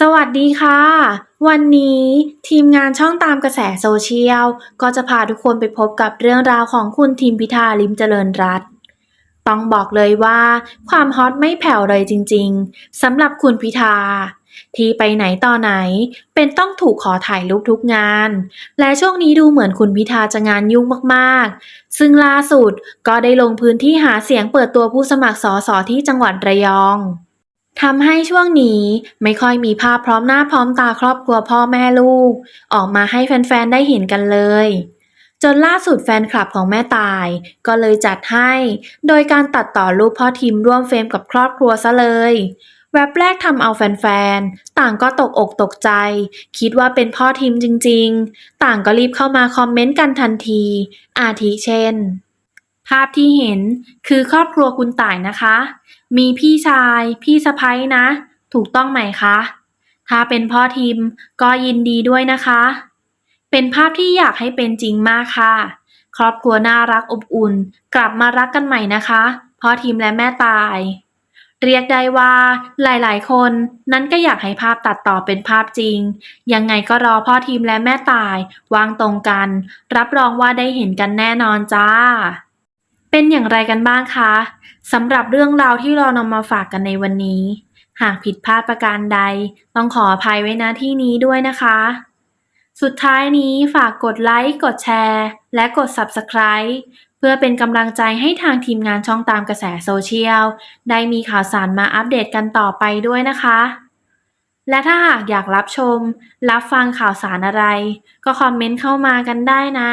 สวัสดีค่ะ วันนี้ทีมงานช่องตามกระแสโซเชียล ก็จะพาทุกคนไปพบกับเรื่องราวของคุณทิมพิธาลิมเจริญรัตน์ต้องบอกเลยว่าความฮอตไม่แผ่วเลยจริงๆสำหรับคุณพิธา ที่ไปไหนต่อไหนเป็นต้องถูกขอถ่ายรูปทุกงาน และช่วงนี้ดูเหมือนคุณพิธาจะงานยุ่งมากๆ ซึ่งล่าสุดก็ได้ลงพื้นที่หาเสียงเปิดตัวผู้สมัครสสที่จังหวัดระยอง ทำให้ช่วงนี้ไม่ค่อยมีภาพพร้อมหน้าพร้อมตาครอบครัวพ่อแม่ลูก ออกมาให้แฟน ๆ ได้เห็นกันเลย จนล่าสุดแฟนคลับของแม่ตาย ก็เลยจัดให้ โดยการตัดต่อรูปพ่อทิมร่วมเฟรมกับครอบครัวซะเลย แวบแรกทำเอาแฟน ๆ ต่างก็ตกอกตกใจ คิดว่าเป็นพ่อทิมจริง ๆ ต่างก็รีบเข้ามาคอมเมนต์กันทันที อาทิเช่น ภาพที่เห็นคือครอบครัวคุณต่ายนะคะ มีพี่ชาย พี่สะพ้ยนะ ถูกต้องไหมคะ ถ้าเป็นพ่อทีมก็ยินดีด้วยนะคะ เป็นภาพที่อยากให้เป็นจริงมากค่ะ ครอบครัวน่ารักอบอุ่น กลับมารักกันใหม่นะคะ พ่อทีมและแม่ตาย เรียกได้ว่าหลายๆ คนนั้นก็อยากให้ภาพตัดต่อเป็นภาพจริง ยังไงก็รอพ่อทีมและแม่ตาย วางตรงกัน รับรองว่าได้เห็นกันแน่นอนจ้า เป็นอย่างไรกันบ้างคะสำหรับเรื่องราวที่เรานำมาฝากกันในวันนี้ หากผิดพลาดประการใด ต้องขออภัยไว้ณที่นี้ด้วยนะคะ สุดท้ายนี้ฝากกดไลค์ กดแชร์ และกด Subscribe เพื่อเป็นกำลังใจให้ทางทีมงานช่องตามกระแสโซเชียล ได้มีข่าวสารมาอัปเดตกันต่อไปด้วยนะคะ และถ้าหากอยากรับชม รับฟังข่าวสารอะไร ก็คอมเมนต์เข้ามากันได้นะ